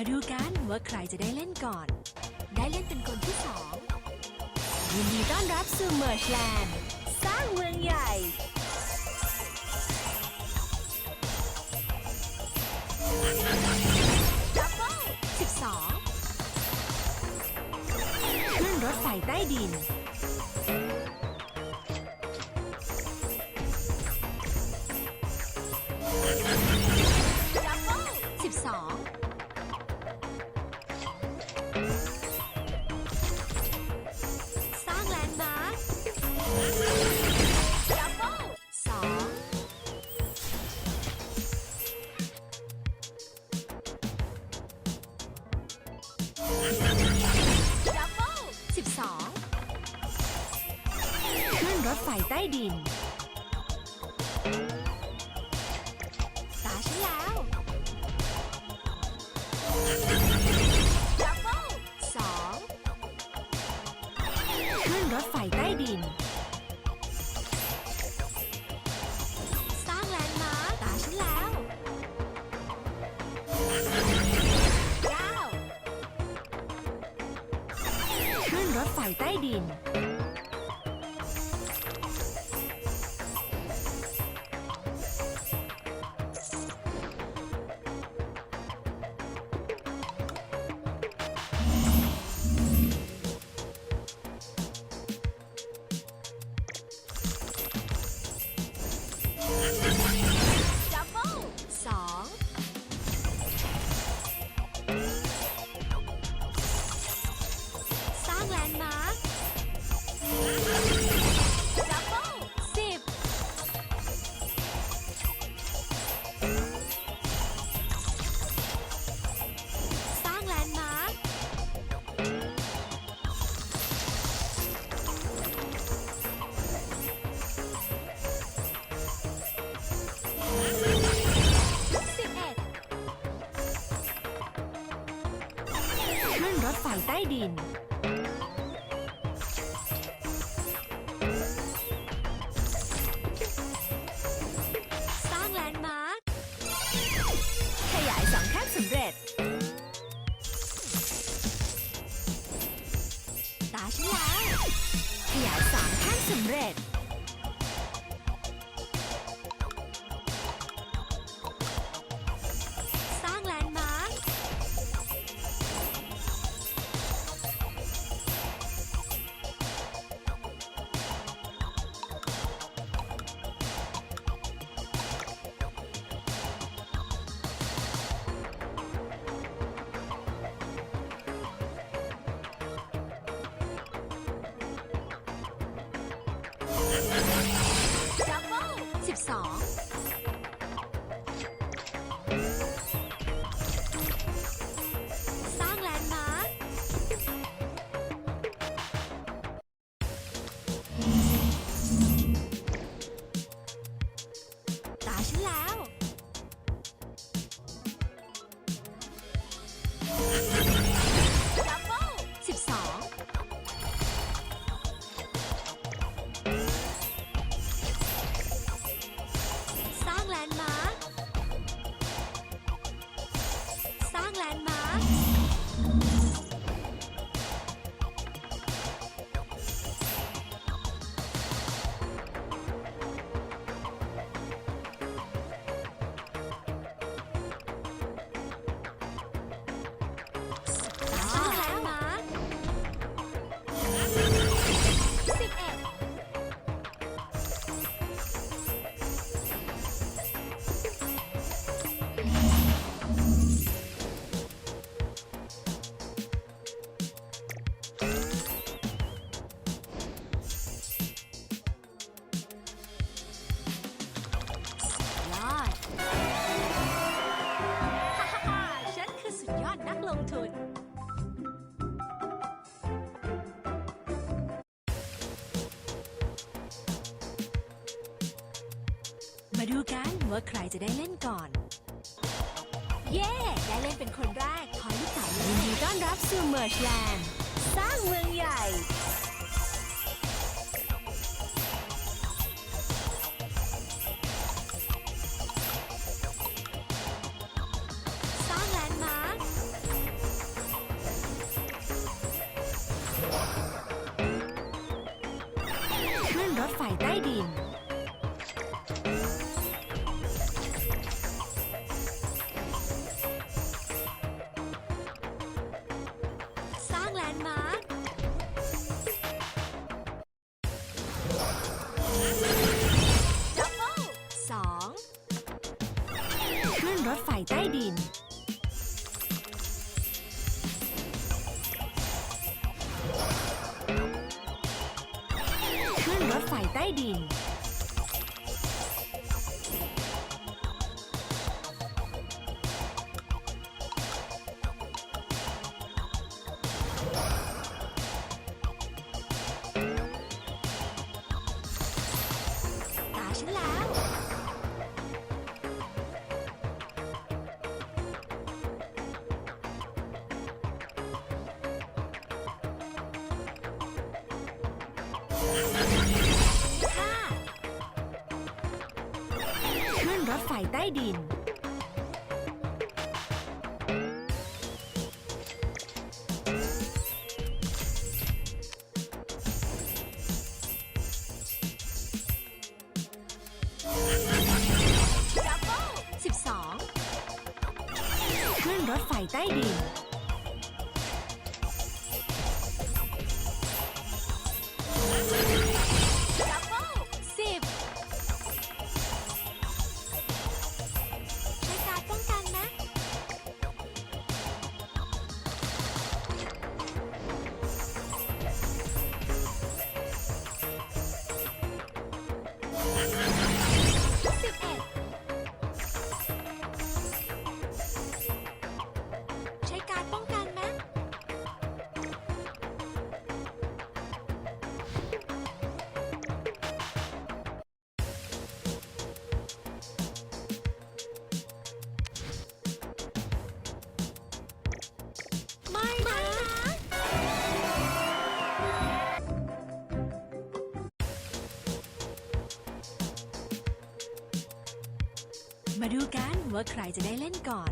มาดูกันว่าใครจะได้เล่นก่อน ได้เล่นเป็นคนที่สองยินดีต้อนรับสู่เมอร์ชแลนด์สร้างเมืองใหญ่ ดับเบิลสิบสองขึ้นรถไฟใต้ดิน Let's go. ไฟใต้ดิน ดับเบิลสิบสอง ดูกันว่าใครจะได้เล่นก่อน เย้ ได้เล่นเป็นคนแรกขอลูกเต๋ายินดีต้อนรับสู่เมอร์ชแลนด์ สร้างเมืองใหญ่ ขึ้นรถไฟใต้ดิน ขึ้นรถไฟใต้ดิน รถไฟใต้ดิน Oh, my God. มาดูกันว่าใครจะได้เล่นก่อน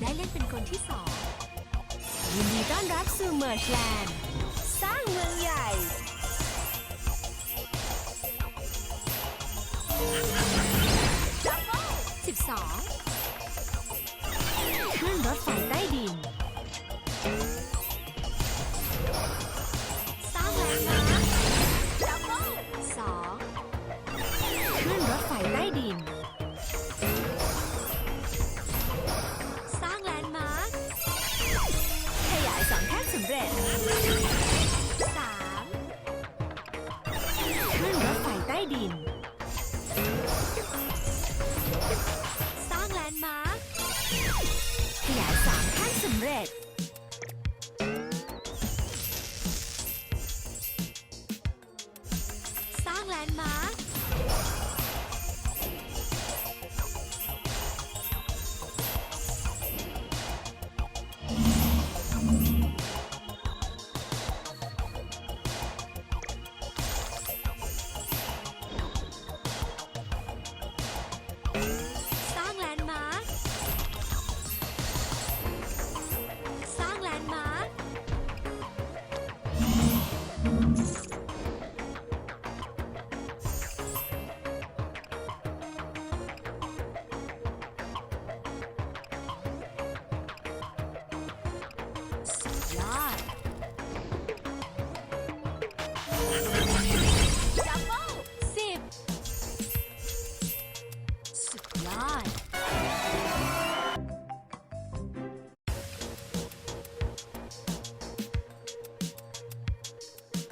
ได้เล่นเป็นคนที่สองยินดีต้อนรับสู่เมอร์ชแลนด์สร้างเมืองใหญ่ดับเบิลสิบสองขึ้นรถไฟใต้ดิน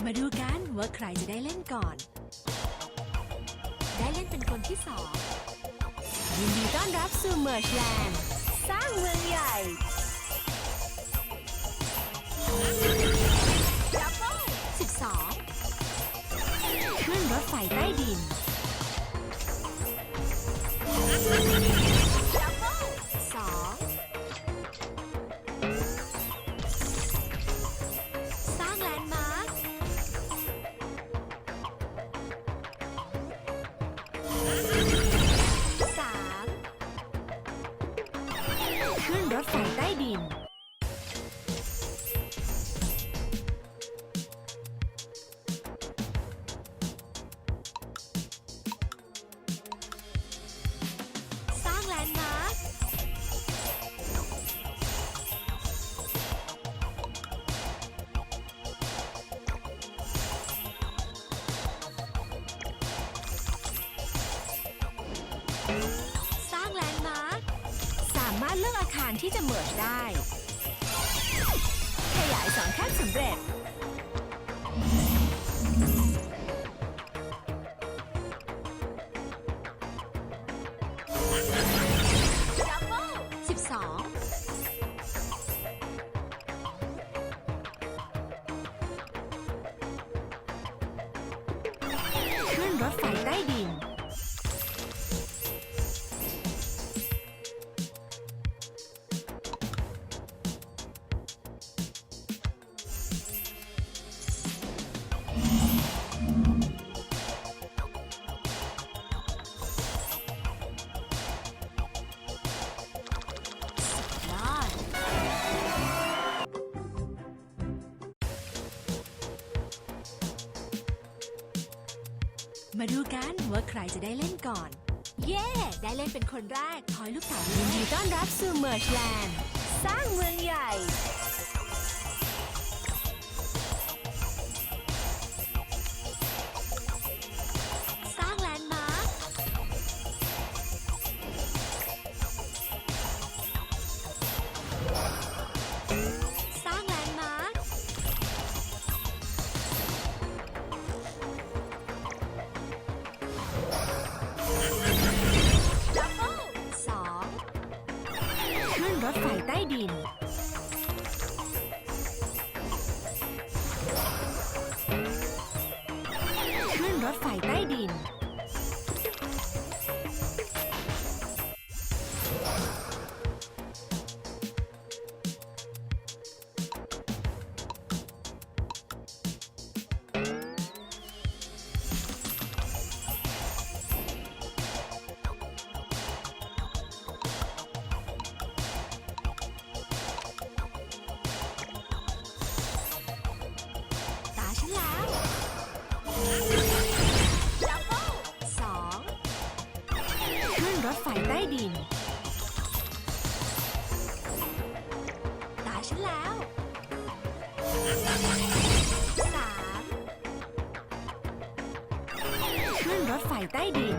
มาดูกันว่าใครจะได้เล่นก่อน ได้เล่นเป็นคนที่สองยินดีต้อนรับสู่เมอร์ชแลนด์สร้างเมืองใหญ่ดับเบิลสิบสองขึ้นรถไฟใต้ดิน ใต้ดิน ที่จะเมิร์ชได้ ขยายสองขั้นสำเร็จ มาดูกันว่าใครจะได้เล่นก่อน เย้ ได้เล่นเป็นคนแรก คอยลูกเต๋ายินดีต้อนรับสู่เมอร์ชแลนด์ สร้างเมืองใหญ่ รถไฟใต้ดินายใต้ดิน ตาฉันแล้วสามขึ้นรถไฟใต้ดิน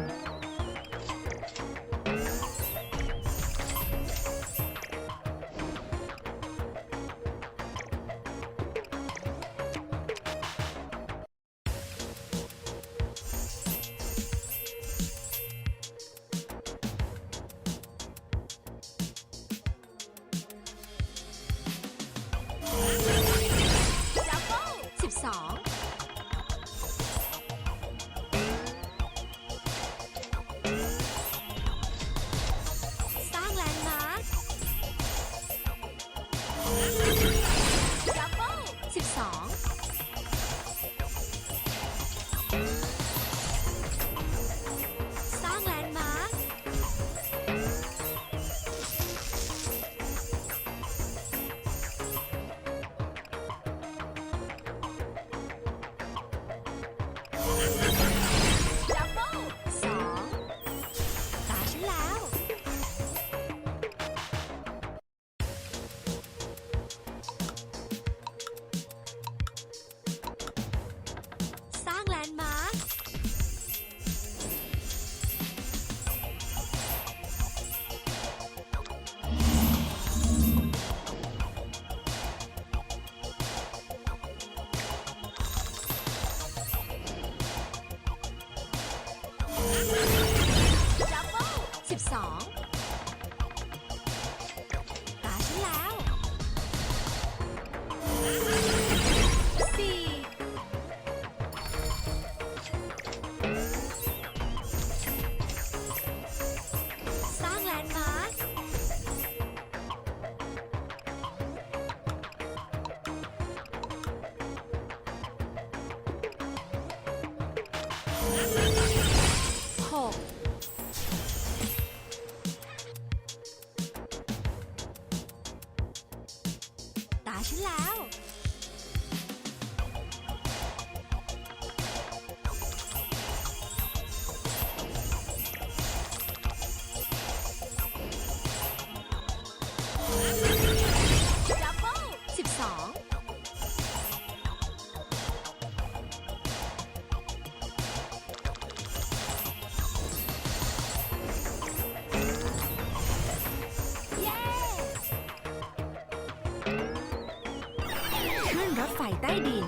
รถไฟใต้ดิน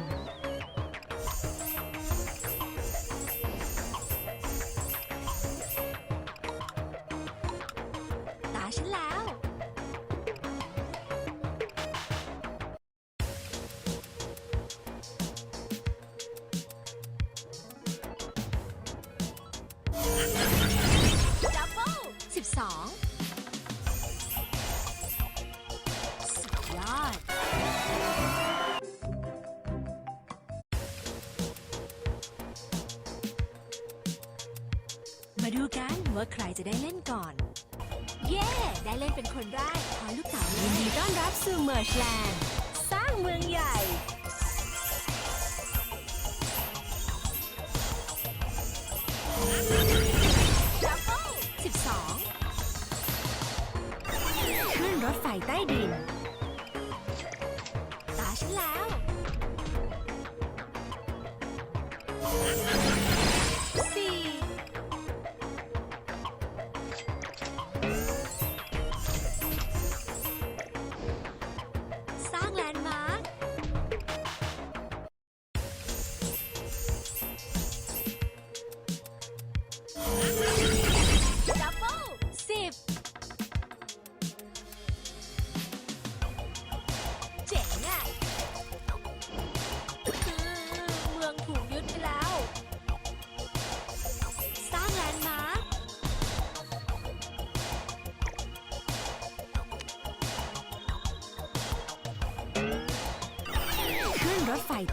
มาดูกันว่าใครจะได้เล่นก่อน เย้ ได้เล่นเป็นคนแรกขอลูกเต๋ายินดีต้อนรับสู่เมอร์ชแลนด์สร้างเมืองใหญ่สิบสองขึ้นรถไฟใต้ดิน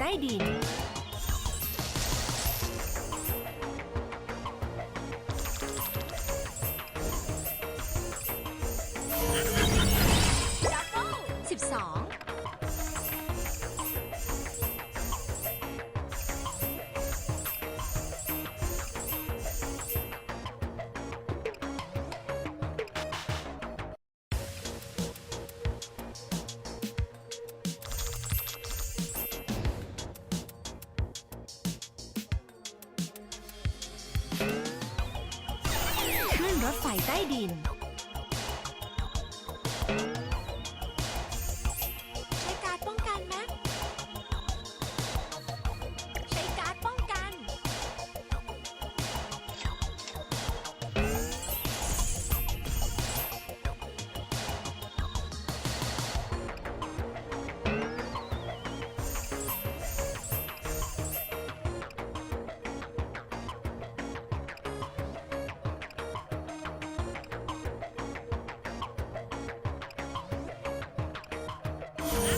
ใต้ดิน ถไฟใต้ดิน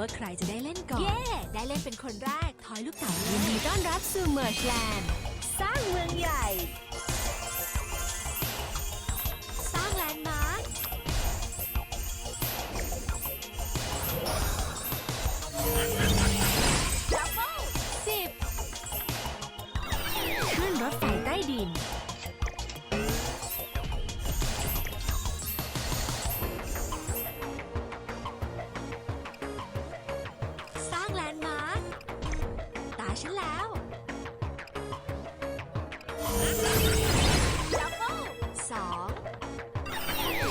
ว่าใครจะได้เล่นก่อน เย้ ได้เล่นเป็นคนแรก ทอยลูกเต๋ายินดีต้อนรับสู่เมอร์แลนด์ สร้างเมืองใหญ่ ฉันแล้วดับเบิลสอง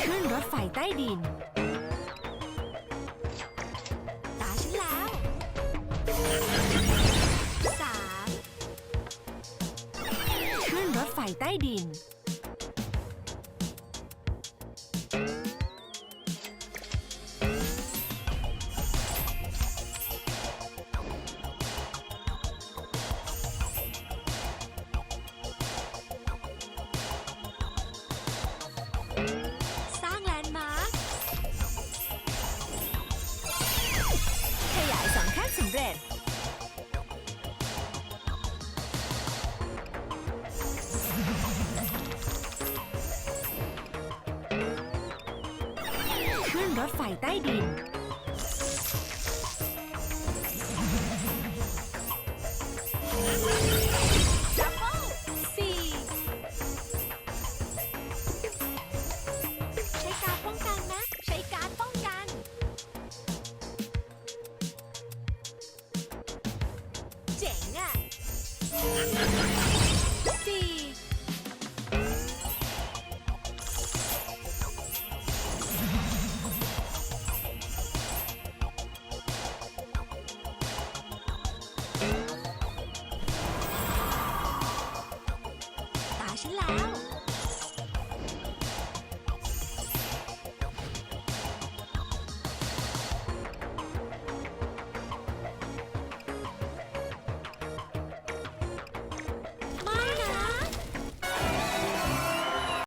ขึ้นรถไฟใต้ดิน ตาฉันแล้วสามขึ้นรถไฟใต้ดิน ใต้ดิน